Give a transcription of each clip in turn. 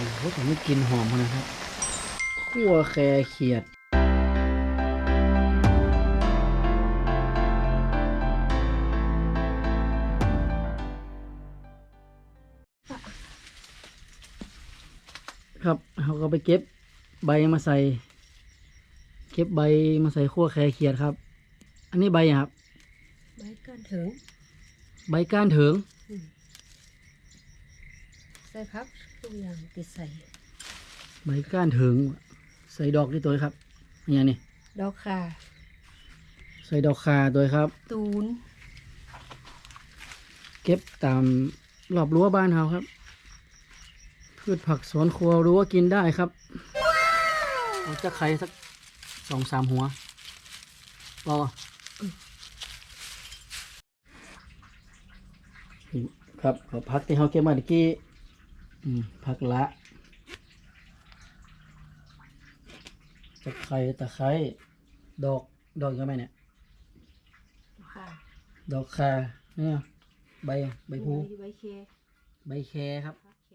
โอ้โหแต่ไม่กลินหอมขนาดนะครับขั่วแครเขียดครับเขาก็ไปเก็บใบมาใส่ เก็บใบมาใส่ขั่วแครเขียดครับ อันนี้ใบอะครับ ใบก้านถึงใบก้านเถิง ใส่พักทุกอย่างติดใส่ ใบก้านเถิง ใส่ดอกที่ตัวครับอันนี้นี่ดอกคาใส่ดอกคาตัวครับ ตูนเก็บตามรอบรั้วบ้านเฮาครับ พืชผักสวนครัวรั้วกินได้ครับเอาจะไข่สักสองสามหัวรออืมครับเอาพักที่เฮาเก็บมาเมื่อกี้อืม ผักละจะไข่ตะไคร้ดอกดอกยังไงเนี่ย ค่ะดอกคาเนี่ยใบใบพูใบเคใบแคครับพักเค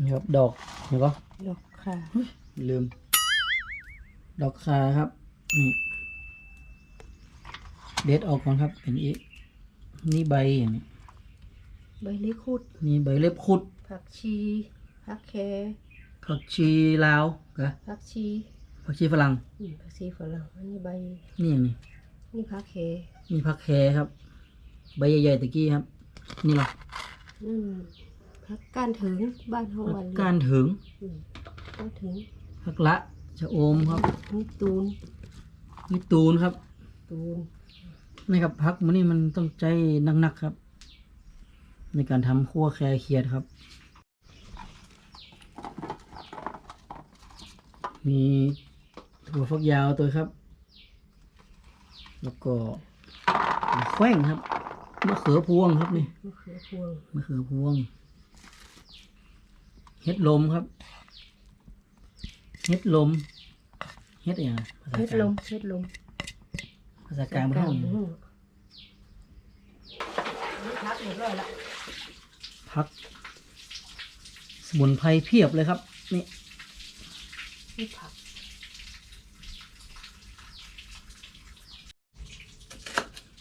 นี่ครับดอกเห็นปะดอกค่ะลืม ดอกคาครับนี่เด็ดออกก่อนครับเป็นอีก นี่ใบอย่างนี้ใบเล็กขุดนี่ใบเล็บขุด ผักชีพักแคผักชีลาวกะผักชีผักชีฝรั่งอืมผักชีฝรั่งอันนี้ใบนี่อย่างนี้นี่พักเคนี่ผักแคครับ ใบใหญ่ๆตะกี้ครับ นี่หรออืมพักก้านถึงบ้านห้องผัวันกเลยก้านถึงอืมก้านถึงผักละชะโอมครับนี่ตูนนี่ตูนครับ ตูน นี่ครับพักมันนี่มันต้องใจหนักๆครับ ในการทำคั่วแครเขียดครับ มีถั่วฝักยาวตัวครับ แล้วก็มะแขว้งครับมะเขือพวงครับนี่มะเขือพวงมะเขือพวงเฮ็ดลมครับเฮ็ดลมเฮ็ดอะไรภาษาเฮ็ดกลาลงมเฮ็ดลม ภาษากลางเป็นห้องนี่พักเรียบร้อยละพัก สมุนไพรเพียบเลยครับ นี่นี่ผัก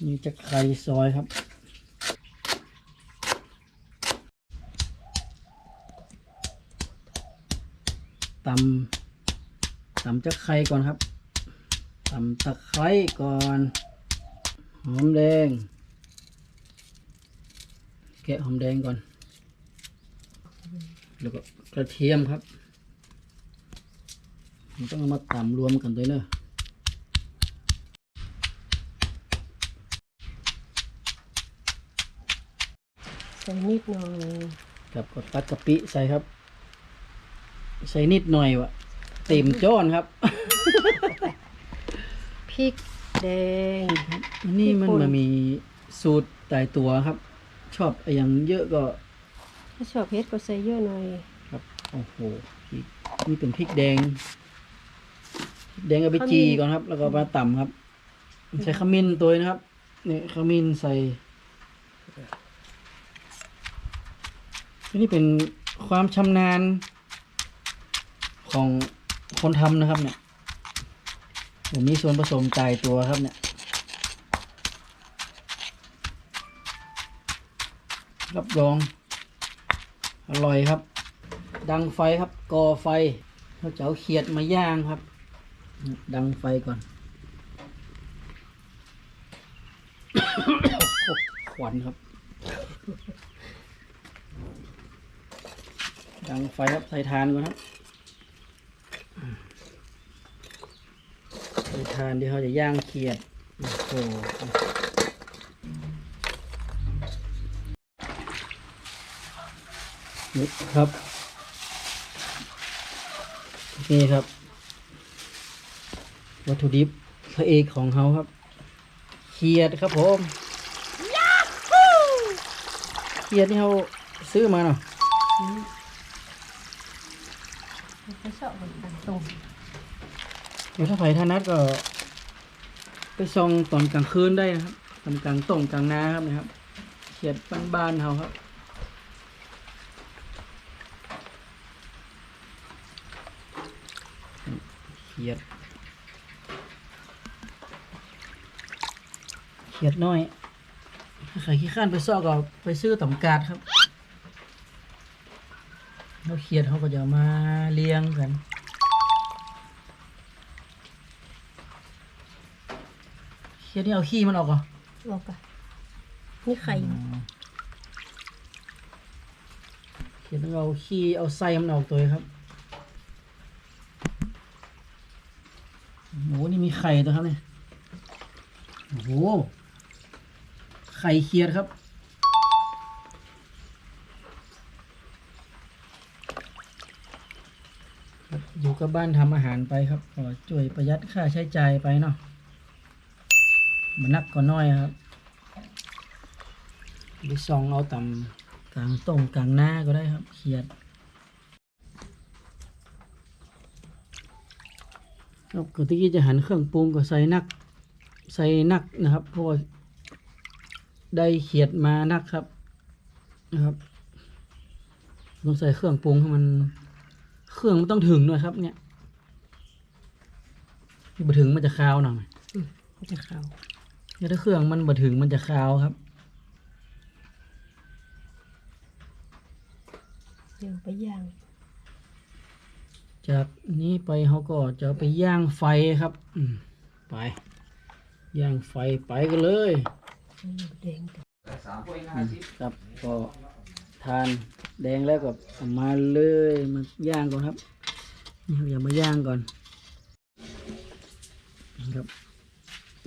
นี่จะไข่ซอยครับ ตำตำจะไข่ก่อนครับ ตำตะไคร้ก่อน หอมแดง แกะหอมแดงก่อน แล้วก็กระเทียมครับมันต้องเอามาตำรวมกันด้วยเนอะใส่นิดหน่อยครับก็ตักกะปิใส่ครับ ใส่นิดหน่อยวะเต็มจ้อนครับ พริกแดงอันนี่มันพริกป่นมามีสูตรตายตัวครับ ชอบอะไรอย่างเยอะก็ ถ้าชอบเผ็ดก็ใส่เยอะหน่อยครับโอ้โหพริกนี่เป็นพริกแดงพริกแดงเอาไปจีก่อนครับ แล้วก็มาต่ำครับใช้ขมิ้นตัวนะครับนี่ขมิ้นใส่นี่เป็นความชำนาญของคนทำนะครับเนี่ย ผมมีส่วนผสมตายตัวครับเนี่ยรับรอง อร่อยครับ ดังไฟครับก่อไฟเราจะเอาเขียดมาย่างครับ ดังไฟก่อนขวัญครับ ดังไฟครับใส่ทานก่อนครับ ใส่ ทานที่เขาจะย่างเขียดโอ้โหนี่ครับ นี่ครับ วัตถุดิบพระเอกของเขาครับ เขียดครับผมเขียดที่เขาซื้อมาเนาะ ไม่ชอบมันกันตรง เดี๋ยวถ้าไผ่ท่านัดก็ ไปซองตอนกลางคืนได้นะครับตอนกลางต้งกลางนาครับนะครับเขียดบ้านๆเขาครับเขียดเขียดน้อยถ้าใครขี้ข้านไปซอกก็ไปซื้อตำกาดครับแล้วเขียดเขาก็จะมาเลี้ยงกัน ยดนี่เอาขี้มันออกเหรอบอกปะนี่ไข่เขียนต้องเอาขี้เอาไส้มันออกตัวครับโอ้โหนี่มีไข่ตัวครับเนี่ยโอ้โห ไข่เขียดครับครับ อยู่กับบ้านทำอาหารไปครับก็ช่วยประหยัดค่าใช้จ่ายไปเนาะ มันนักก็น้อยครับไปซองเอาต่ำกลางต้มกลางหน้าก็ได้ครับเขียดครับก็ตะกี้จะหันเครื่องปรุงก็ใส่นัก ใส่นักนะครับ เพราะได้เขียดมานักครับนะครับต้องใส่เครื่องปรุงให้มัน เครื่องมันต้องถึงด้วยครับ เนี่ยที่บ่ถึงมันจะคาวหน่อยมันจะเข้าเนี่ย ถ้าเครื่องมันบ่ถึงมันจะคาวครับเดี๋ยวไปย่าง จากนี้ไปเขาก็จะเอาไปย่างไฟครับอืมไป ย่างไฟไปกันเลยเอาหมูแดงกับครับก็ทานแดงแล้วก็เอามาเลยมาย่างก่อนครับนี่ครับอย่ามาย่างก่อนครับ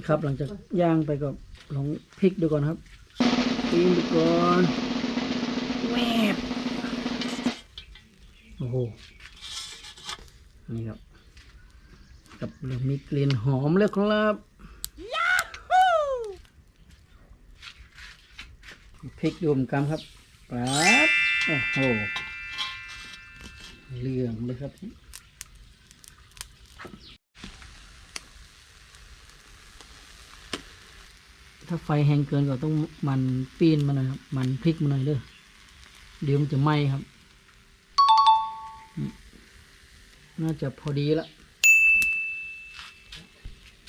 ครับ หลังจากย่างไปก็ลองพลิกดูก่อนครับปีนดูก่อนแวบโอ้โหนี่ครับ กับเริ่มมีกลิ่นหอมแล้วครับพริกดูมกำครับปั๊บโอ้โหเหลืองเลยครับ ถ้าไฟแห้งเกินก็ต้องมันปีนมาหน่อยครับ มันพริกมาหน่อยเด้อเดี๋ยวมันจะไหม้ครับอืมน่าจะพอดีละ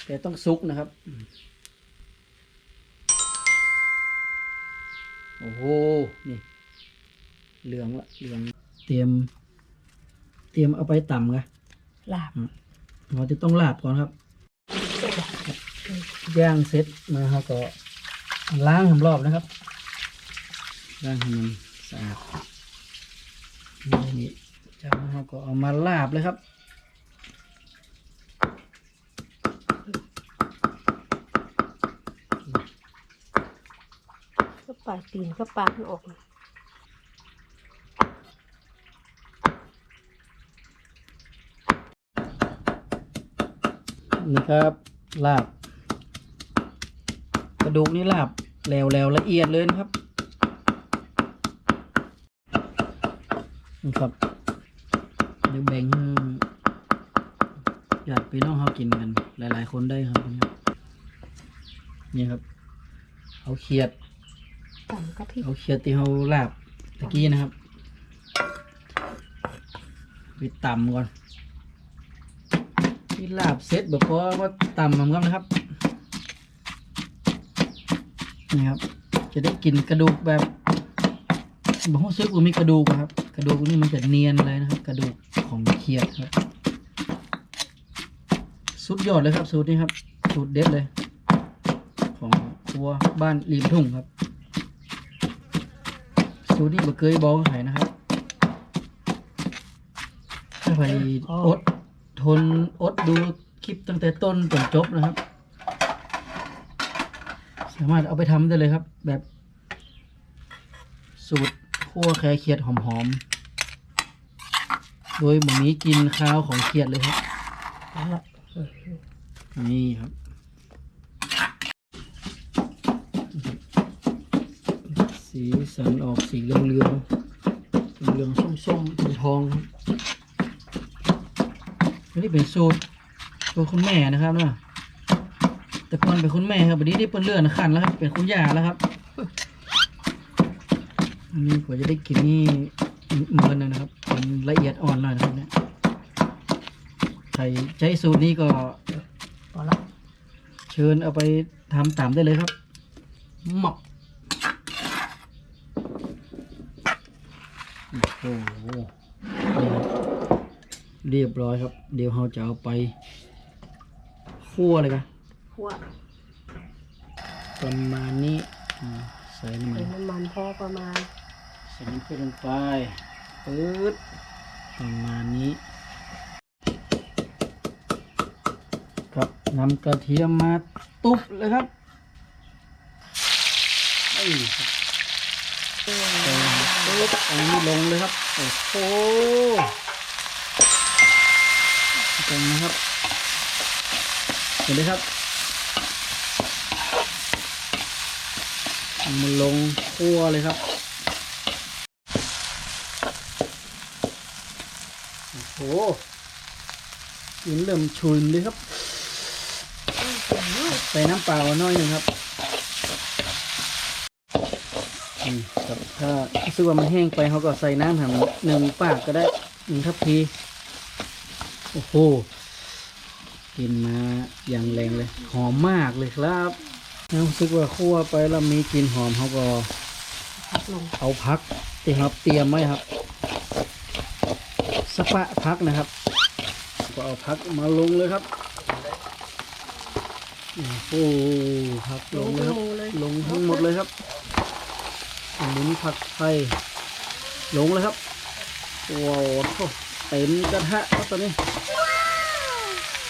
แต่ต้องซุกนะครับ โอ้โห นี่ เหลืองละ เหลือง เตรียม เตรียมเอาไปต่ำไงลาบเราจะต้องลาบก่อนครับ ย่างเสร็จมาเราก็ล้างทำรอบนะครับ ล้างให้มันสะอาดนี่จากนั้นเราก็เอามาลาบเลยครับก็ปาดตีนก็ปาดมันออกมานี่ครับลาบ กระดูกนี่ลาบแหลวๆละเอียดเลยนะครับนี่ครับเดี๋ยวแบ่งให้ญาติพี่น้องเขากินกัน หลาย ๆ คนได้ครับ นี่ครับนี่ครับเอาเขียดต่ำกับพริกเอาเขียดที่เขาลาบตะกี้นะครับไปตำก่อนที่ลาบเสร็จแบบพอว่าตำมันก็นะครับ นี่ครับ จะได้กลิ่นกระดูกแบบบอกว่าซึกว่ามีกระดูกครับ กระดูกนี่มันจะเนียนเลยนะครับ กระดูกของเขียดครับ สุดยอดเลยครับ สูตรนี้ครับ สูตรเด็ดเลย ของครัวบ้านริมทุ่งครับ สูตรนี้บ่เคยบอกใครนะครับถ้าใครอดทนอดดูคลิปตั้งแต่ต้นจนจบนะครับ สามารถเอาไปทำได้เลยครับ แบบ สูตรคั่วแครเขียดหอมๆ โดยหมูมีกลินข้าวของเขียดเลยครับ นี่ครับ สีสันออกสีเหลืองเหลืองๆเหลืองส้มๆทองครับนี่เป็นสูตรตัวคุณแม่นะครับนะ แต่ก่อนเป็นคุณแม่ครับวันนี้ได้เป็นเลื่อนขั้นแล้วครับเป็นคุณย่าแล้วครับอันนี้กว่าจะได้กินนี่เมินเลยนะครับมันละเอียดอ่อนเลยนะครับเนี่ยใช้ใช้สูตรนี้ก็พอละเชิญเอาไปทำตามได้เลยครับหมักโอ้โหนี่ครับเรียบร้อยครับ เดี๋ยวเราจะเอาไปคั่วเลยกัน คั่วประมาณนี้อ่าใส่น้ำมัใส่นน้ำมันพอประมาณใส่น้ำเกลือลงไปปื๊ดประมาณนี้ ครับนำกระเทียมมาตุบเลยครับไอ้ครับใส่ปุ๊บอันนี้ลงเลยครับ โอ้โหตรงนะครับ เห็นไหมครับเอา มันลงคั่วเลยครับโอ้โหกินเริ่มฉุนเลยครับใส่น้ำเปล่าน้อยหนึ่งครับอืมครับถ้ารู้สึกว่ามันแห้งไปเขาก็ใส่น้ำหำหนึ่งปากก็ได้หนึ่งทัพพีโอ้โหกินมาอย่างแรงเลย หอมมากเลยครับ รู้สึกว่าคั่วไปแล้วมีกลิ่นหอมเขาก็พักลงเอาพักที่ครับเตรียมไว้ครับสปะพักนะครับ ก็เอาพักมาลงเลยครับโอ้โหพักลลงงเลยทั้ครับงหมูเลยลงทั้งหมดเลยครับอันนี้ผักไทยลงเลยครับว้าวเต็มกระทะครับตอนนี้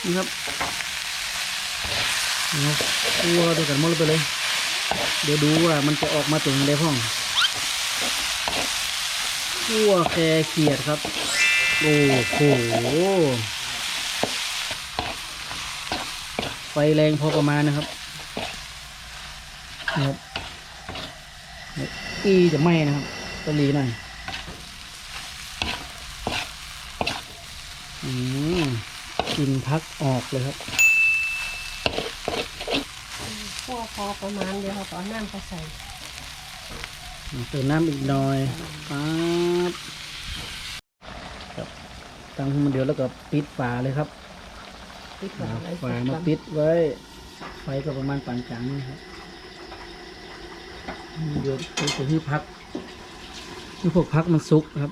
นี่ครับนี่ ครับคั่วด้วยกันหมดเลยไปเลย เดี๋ยวดูว่ามันจะออกมาถึงได้พ่องคั่วแคเขียดครับ โอ้โหไฟแรงพอประมาณนะครับนะครับอีจะไหม้นะครับตะลีหน่อยอืมกินพักออกเลยครับ คั่ว พอประมาณเดี๋ยวเราก็เอาน้ำไปใส่เติมน้ำอีกหน่อยปั๊บครับตั้งให้มันเดือดแล้วก็ปิดฝาเลยครับปิดฝาเอาไว้ฝามาปิดไว้ ไฟก็ประมาณปานกลางนะครับเดี๋ยวไปถึงที่พักที่พวกพักมันสุกครับ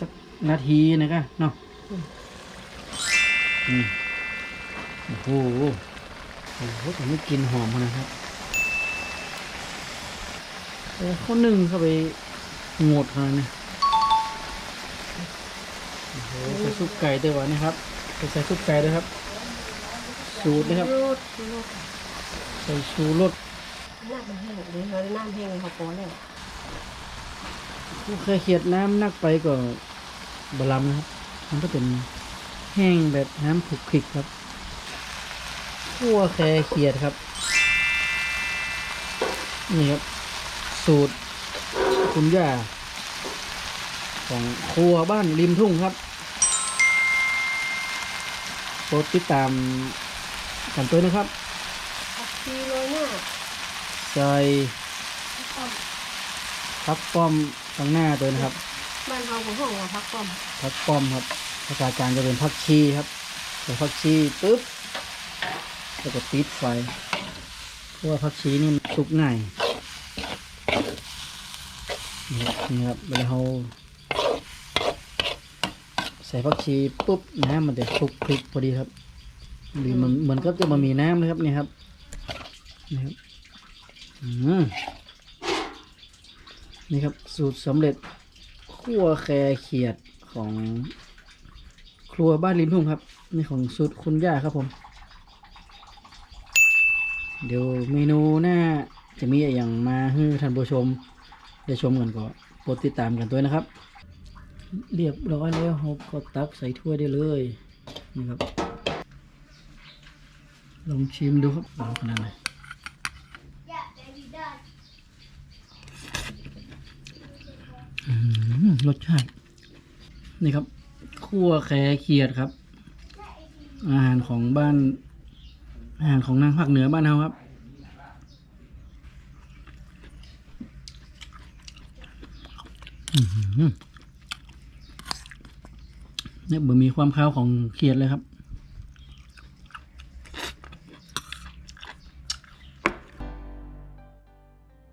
สักนาทีนะครับเนาะอืม โอ้โหโอ้โหแต่ไม่กลินหอมขนาดนะครับเออข้อหนึ่งเข้าไปโงดขนาดนี้โอ้โหใส่ซุปไก่ด้วยวะนะครับไปใส่ซุปไก่ด้วยครับ สูตรนะครับรูดรูดใส่ชูรสน้ำมันแห้งเดี๋ยวเราได้น้ำแห้งเขาพอแล้วผู้เคยเขียดน้ำนักไปก็บลำนะครับ มันก็เป็นแห้งแบบน้ำผุกคลิกครับ ขั่วแคเขียดครับ นี่ครับ สูตรคุณย่า ของครัวบ้านริมทุ่งครับโปรดติดตามกันตัวนะครับผักชีโรยหน้าใส่พักป้อมข้างหน้าตัวนะครับบ้านเราของห้องว่าพักก่อนพักป้อมครับภาษากลางจะเป็นพักชีครับใส่พักชีปุ๊บ แล้วก็ปิดไฟ เพราะว่าพักชีนี่มันสุกง่ายนี่ครับนี่ครับเวลาเราใส่พักชีปุ๊บน้ำมันจะคลุกคลิกพอดีครับหรือมันเหมือนกับจะมามีน้ำเลยครับนี่ครับนี่ครับนี่ครับสูตรสำเร็จคั่วแครเขียดของครัวบ้านริมทุ่งครับ นี่ของสูตรคุณย่าครับผม เดี๋ยวเมนูหน้าจะมีอะไรอย่างมาให้ท่านผู้ชมได้ชมกันก็โปรดติดตามกันด้วยนะครับ เรียบร้อยแล้วครับก็ตักใส่ถ้วยได้เลยนี่ครับลองชิมดูครับเอาขนาดไหนรสชาติ นี่ครับคั่วแครเขียดครับ อาหารของบ้าน อาหารของนางภาคเหนือบ้านเราครับ เนี่ยบ่มีความคาวของเขียดเลยครับ